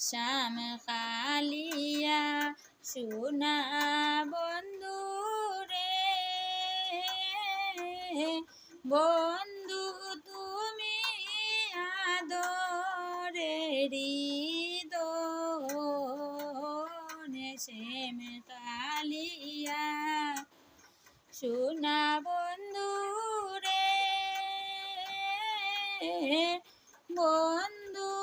শ্যাম কালিয়া সোনা বন্ধু রে। বন্ধু তুমি আদরেরি দোনে। শ্যাম কালিয়া সোনা বন্ধু রে। বন্ধু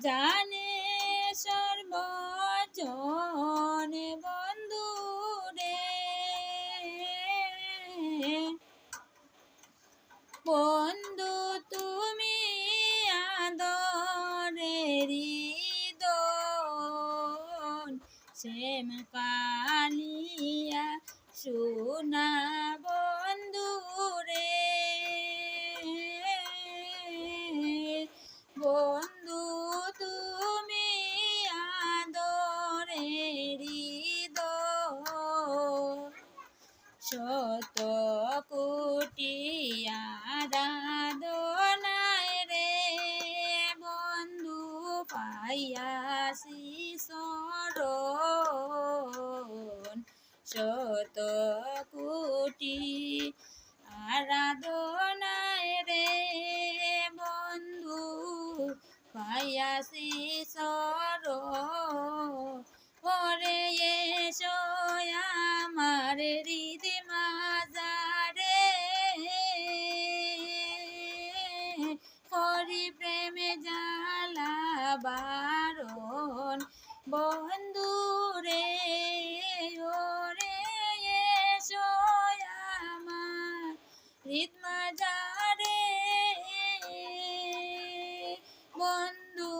জানে সর্বজনে বন্ধু রে বন্ধু তুমি আদরেরি দোন শ্যাম কালিয়া সোনা পাইয়াছি শরণ শত কোটি আরাধনায় রে বন্ধু পাইয়াছি শরণ ওরে এসো আমার হৃদি মাজারে হরি প্রেমে বারণ। বন্ধু রে, ওরে এসো আমার। হৃদ মাজারে বন্ধু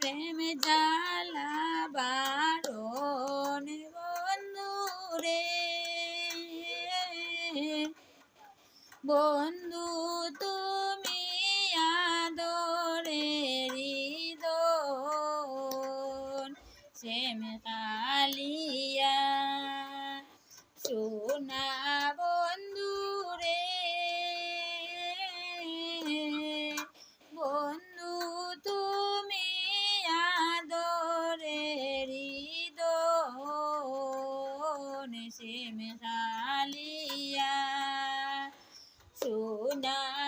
প্রেমে জ্বালা বারণ। বন্ধু রে, বন্ধু শ্যাম কালিয়া। সোনা বন্ধু রে বন্ধু তুমি আদরে হৃদন শ্যাম কালিয়া। সোনা